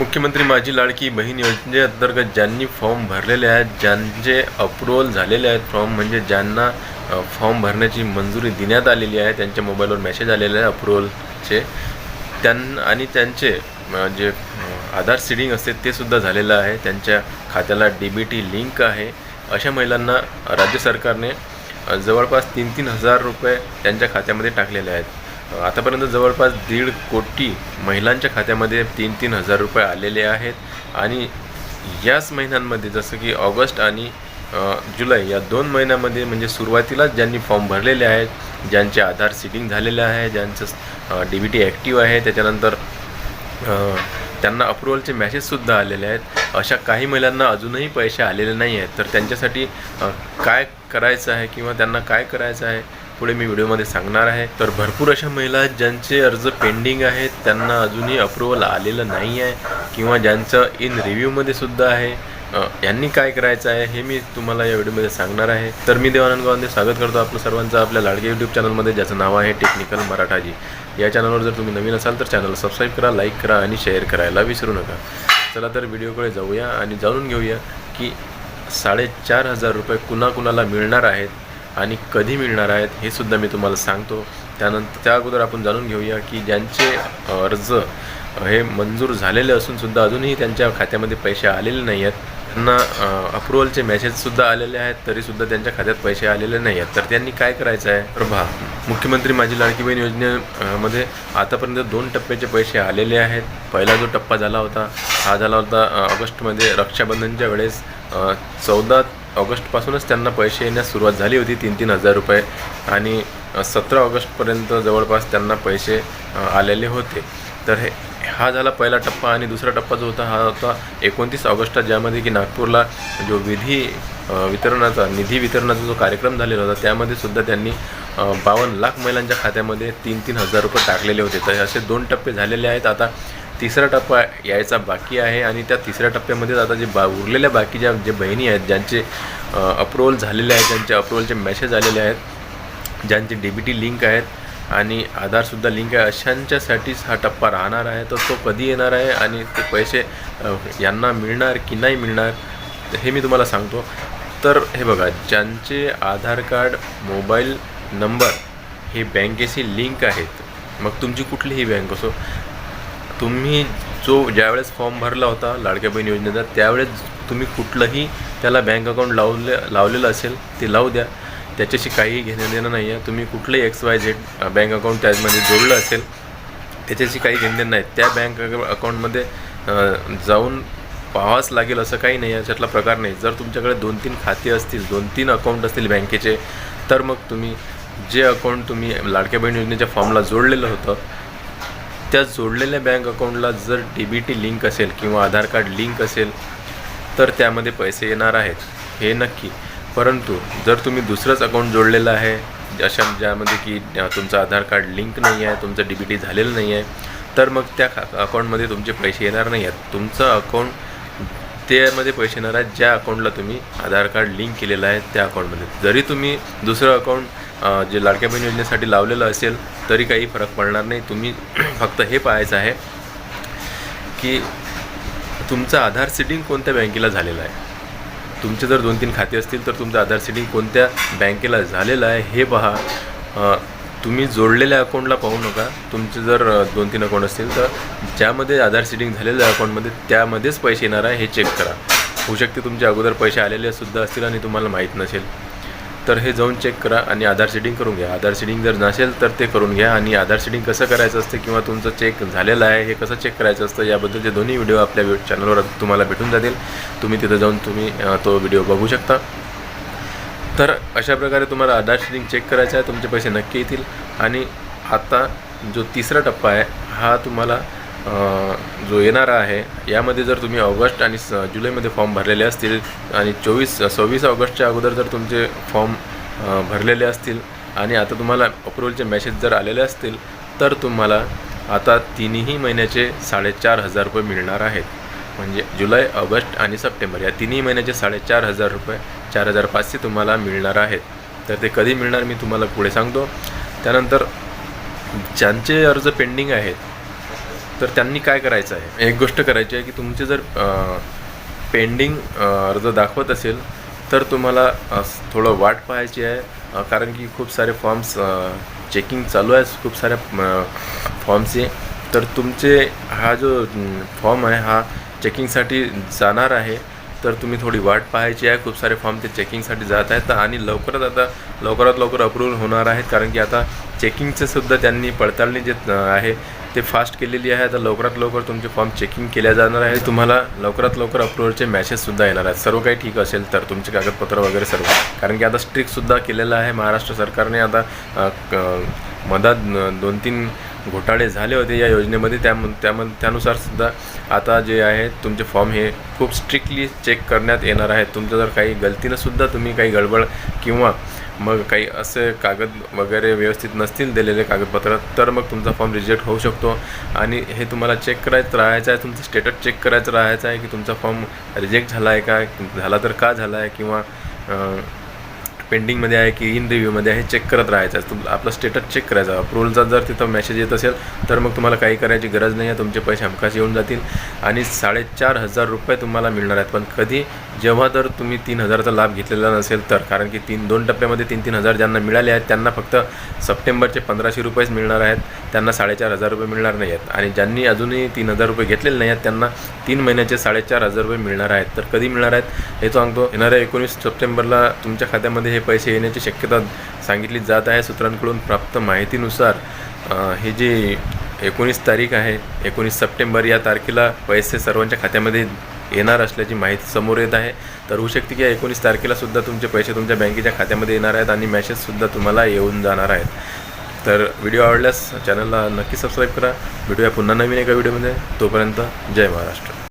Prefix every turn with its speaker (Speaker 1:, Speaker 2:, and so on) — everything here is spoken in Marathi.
Speaker 1: मुख्यमंत्री माझी लाडकी बहीण योजनेअंतर्गत ज्यांनी फॉर्म भरलेले आहेत ज्यांचे अप्रुव्हल झालेले आहेत फॉर्म म्हणजे ज्यांना फॉर्म भरण्याची मंजुरी देण्यात आलेली आहे त्यांच्या मोबाईलवर मेसेज आलेले आहे अप्रुव्हलचे त्यां आणि त्यांचे जे आधार सीडिंग असते ते सुद्धा झालेलं आहे. त्यांच्या खात्याला डी बी टी लिंक आहे. अशा महिलांना राज्य सरकारने जवळपास तीन तीन हजार रुपये त्यांच्या खात्यामध्ये टाकलेले आहेत. आतापर्यंत जवळपास दीड कोटी महिलांच्या खात्यामध्ये तीन तीन हजार रुपये आलेले आहेत. आणि याच महिन्यांमध्ये जसं की ऑगस्ट आणि जुलै या दोन महिन्यामध्ये म्हणजे सुरुवातीलाच ज्यांनी फॉर्म भरलेले आहेत ज्यांचे आधार सिटिंग झालेले आहे ज्यांचं डी बी टी ॲक्टिव्ह आहे त्याच्यानंतर त्यांना अप्रुव्हलचे मॅसेजसुद्धा आलेले आहेत. अशा काही महिलांना अजूनही पैसे आलेले नाही आहेत. तर त्यांच्यासाठी काय करायचं आहे किंवा त्यांना काय करायचं आहे पुढे मी व्हिडिओमध्ये सांगणार आहे. तर भरपूर अशा महिला आहेत ज्यांचे अर्ज पेंडिंग आहेत. त्यांना अजूनही अप्रुव्हल आलेलं नाही आहे. किंवा ज्यांचं इन रिव्ह्यूमध्ये सुद्धा आहे. यांनी काय करायचं आहे हे मी तुम्हाला या व्हिडिओमध्ये सांगणार आहे. तर मी देवानंद गावंदे स्वागत करतो आपलं सर्वांचं आपल्या लाडके यूट्यूब चॅनलमध्ये ज्याचं नाव आहे टेक्निकल मराठाजी. या चॅनलवर जर तुम्ही नवीन असाल तर चॅनल सबस्क्राईब करा लाईक करा आणि शेअर करायला विसरू नका. चला तर व्हिडिओकडे जाऊया आणि जाणून घेऊया की साडेचार हजार रुपये कुणाकुणाला मिळणार आहेत आणि कधी मिळणार आहेत हे सुद्धा मी तुम्हाला सांगतो. त्यानंतर त्या अगोदर आपण जाणून घेऊया की ज्यांचे अर्ज हे मंजूर झालेले असून सुद्धा अजूनही त्यांच्या खात्यामध्ये पैसे आलेले नाही आहेत. त्यांना अप्रुव्हलचे मेसेजसुद्धा आलेले आहेत तरीसुद्धा त्यांच्या खात्यात पैसे आलेले नाही आहेत. तर त्यांनी काय करायचं आहे? तर पहा मुख्यमंत्री माझी लाडकी बहीण योजनेमध्ये आतापर्यंत दोन टप्प्याचे पैसे आलेले आहेत. पहिला जो टप्पा झाला होता हा झाला होता ऑगस्टमध्ये रक्षाबंधनच्या वेळेस चौदा ऑगस्टपासूनच त्यांना पैसे येण्यास सुरुवात झाली होती तीन तीन हजार रुपये. आणि सतरा ऑगस्टपर्यंत जवळपास त्यांना पैसे आलेले होते. तर हे हा झाला पहिला टप्पा आणि दुसरा टप्पा जो होता हा होता एकोणतीस ऑगस्टला ज्यामध्ये की नागपूरला जो विधी वितरणाचा निधी वितरणाचा जो कार्यक्रम झालेला होता त्यामध्ये सुद्धा त्यांनी बावन्न लाख महिलांच्या खात्यामध्ये तीन तीन हजार रुपये टाकलेले होते. तर असे दोन टप्पे झालेले आहेत. आता तिसरा टप्पा यायचा बाकी आहे आणि त्या तिसऱ्या टप्प्यामध्येच आता जे बा उरलेल्या बाकी ज्या जे बहिणी आहेत ज्यांचे अप्रूवल झालेले आहेत ज्यांचे अप्रूवलचे मेसेज आलेले आहेत ज्यांचे डी बी टी लिंक आहेत आणि आधारसुद्धा लिंक आहे अशांच्यासाठीच हा टप्पा राहणार आहे. तर तो कधी येणार आहे आणि ते पैसे यांना मिळणार की नाही मिळणार हे मी तुम्हाला सांगतो. तर हे बघा ज्यांचे आधार कार्ड मोबाईल नंबर हे बँकेशी लिंक आहेत मग तुमची कुठलीही बँक असो तुम्ही जो ज्यावेळेस फॉर्म भरला होता लाडक्या बहीण योजनेचा त्यावेळेस तुम्ही कुठलंही त्याला बँक अकाउंट लावले लावलेलं असेल ते लावू द्या. त्याच्याशी काही घेणं देणं नाही आहे तुम्ही कुठलंही X Y Z bank account त्यामध्ये जोडलं असेल त्याच्याशी काही घेणं देणं नाही. त्या बँक अकाउंटमध्ये जाऊन पाहावंच लागेल असं काही नाही आहे त्यातला प्रकार नाही. जर तुमच्याकडे दोन तीन खाते असतील दोन तीन अकाउंट असतील बँकेचे तर मग तुम्ही जे अकाउंट तुम्ही लाडक्या बहीण योजनेच्या फॉर्मला जोडलेलं होतं त्या जोडलेल्या बँक अकाउंटला जर डी बी टी लिंक असेल किंवा आधार कार्ड लिंक असेल तर त्यामध्ये पैसे येणार आहेत. हे नक्की. परंतु जर तुम्ही दुसरंच अकाउंट जोडलेलं आहे अशा ज्यामध्ये की तुमचं आधार कार्ड लिंक नाही आहे तुमचं डी बी टी झालेलं नाही आहे तर मग त्या खा अकाउंटमध्ये तुमचे पैसे येणार नाही आहेत. तुमचं अकाउंट त्यामध्ये पैसे येणार आहेत ज्या अकाउंटला तुम्ही आधार कार्ड लिंक केलेलं आहे त्या अकाउंटमध्ये जरी तुम्ही दुसरं अकाउंट जे लाडक्या बहीण योजनेसाठी लावलेलं असेल तरी काही फरक पडणार नाही. तुम्ही फक्त हे पाहायचं आहे की तुमचं आधार सीडिंग कोणत्या बँकेला झालेलं आहे? तुमचे जर दोन तीन खाते असतील तर तुमचं आधार सीडिंग कोणत्या बँकेला झालेलं आहे हे पहा. तुम्ही जोडलेल्या अकाउंटला पाहू नका. तुमचे जर दोन तीन अकाउंट असतील तर ज्यामध्ये आधार सीडिंग झालेल्या अकाउंटमध्ये त्यामध्येच पैसे येणार आहे हे चेक करा. होऊ शकते तुमच्या अगोदर पैसे आलेले सुद्धा असतील आणि तुम्हाला माहीत नसेल. तर हे जाऊन चेक करा आणि आधार सीडिंग करून घ्या. आधार सीडिंग जर नसेल तर ते करून घ्या आणि आधार सीडिंग कसं करायचं असतं किंवा तुमचं चेक झालेलं आहे हे कसं चेक करायचं असतं याबद्दलचे दोन्ही व्हिडिओ आपल्या चॅनलवर तुम्हाला भेटून जातील. तुम्ही तिथं जाऊन तुम्ही तो व्हिडिओ बघू शकता. तर अशा प्रकारे तुम्हाला आधार सीडिंग चेक करायचं आहे तुमचे पैसे नक्की येतील. आणि आता जो तिसरा टप्पा आहे हा तुम्हाला जो येणारा आहे यामध्ये जर तुम्ही ऑगस्ट आणि स जुलैमध्ये फॉर्म भरलेले असतील आणि चोवीस सव्वीस ऑगस्टच्या अगोदर जर तुमचे फॉर्म भरलेले असतील आणि आता तुम्हाला अप्रुव्हलचे मेसेज जर आलेले असतील तर तुम्हाला आता तिन्ही महिन्याचे साडेचार हजार रुपये मिळणार आहेत. म्हणजे जुलै ऑगस्ट आणि सप्टेंबर या तिन्ही महिन्याचे साडेचार हजार रुपये चार हजार पाचशे तुम्हाला मिळणार आहेत. तर ते कधी मिळणार मी तुम्हाला पुढे सांगतो. त्यानंतर ज्यांचे अर्ज पेंडिंग आहेत तर त्यांनी काय करायचं आहे? एक गोष्ट करायची आहे की तुमचे जर पेंडिंग अर्ज दाखवत असेल तर तुम्हाला थोडं वाट पाहायची आहे. कारण की खूप सारे फॉर्म्स चेकिंग चालू आहे खूप साऱ्या फॉर्मचे तर तुमचे हा जो फॉर्म आहे हा चेकिंगसाठी जाणार आहे. तर तुम्ही थोडी वाट पाहायची आहे. खूप सारे फॉर्म ते चेकिंगसाठी जात आहेत. आणि लवकरात आता लवकरात लवकर अप्रूव्हल होणार आहेत. कारण की आता चेकिंगचं सुद्धा त्यांनी पडताळणी जे आहे ते फास्ट केलेली आहे. आता लवकरात लवकर तुमचे फॉर्म चेकिंग केल्या जाणार आहे. तुम्हाला लवकरात लवकर अप्रूव्हलचे मॅसेजसुद्धा येणार आहेत. सर्व काही ठीक असेल तर तुमचे कागदपत्र वगैरे सर्व. कारण की आता स्ट्रिक्टसुद्धा केलेलं आहे महाराष्ट्र सरकारने. आता क- मधात दोन तीन घोटाळे झाले होते या योजनेमध्ये. त्या त्यामध्ये त्यानुसार सुद्धा आता जे आहे तुमचे फॉर्म हे खूप स्ट्रिक्टली चेक करण्यात येणार आहेत. तुमचं जर काही गलतीनंसुद्धा तुम्ही काही गडबड किंवा मग काही असे कागद वगैरे व्यवस्थित नसतील दिलेले कागदपत्र तर मग तुमचा फॉर्म रिजेक्ट होऊ शकतो. आणि हे तुम्हाला चेक करायचं राहायचं आहे तुमचं स्टेटस चेक करायचं राहायचं आहे की तुमचा फॉर्म रिजेक्ट झाला आहे का? झाला तर का झाला आहे किंवा पेंडिंगमध्ये आहे की इन रिव्ह्यूमध्ये आहे चेक करत राहायचं आहे. तुम आपलं स्टेटस चेक करायचं. अप्रूव्हलचा जर तिथं मेसेज येत असेल तर मग तुम्हाला काही करायची गरज नाही आहे. तुमचे पैसे हमखास येऊन जातील. आणि साडेचार हजार रुपये तुम्हाला मिळणार आहेत. पण कधी जेव्हा तर तुम्ही तीन हजाराचा लाभ घेतलेला नसेल तर कारण की तीन दोन टप्प्यामध्ये तीन तीन हजार ज्यांना मिळाले आहेत त्यांना फक्त सप्टेंबरचे पंधराशे रुपयेच मिळणार आहेत. त्यांना साडेचार हजार रुपये मिळणार नाही आहेत. आणि ज्यांनी अजूनही तीन हजार रुपये घेतलेले नाही आहेत त्यांना तीन महिन्याचे साडेचार हजार रुपये मिळणार आहेत. तर कधी मिळणार आहेत हे सांगतो. येणाऱ्या एकोणीस सप्टेंबरला तुमच्या खात्यामध्ये हे पैसे येण्याची शक्यता सांगितली जात आहे. सूत्रांकडून प्राप्त माहितीनुसार हे जे एकोणीस तारीख आहे एकोणीस सप्टेंबर या तारखेला पैसे सर्वांच्या खात्यामध्ये येणार असल्याची माहिती समोर येत आहे. तर होऊ शकते की एकोणीस तारखेला सुद्धा तुमचे पैसे तुमच्या बँकेच्या खात्यामध्ये येणार आहेत आणि मॅसेजसुद्धा तुम्हाला येऊन जाणार आहेत. तर व्हिडिओ आवडल्यास चॅनलला नक्की सबस्क्राईब करा. भेटूया पुन्हा नवीन एका व्हिडिओमध्ये. तोपर्यंत जय महाराष्ट्र.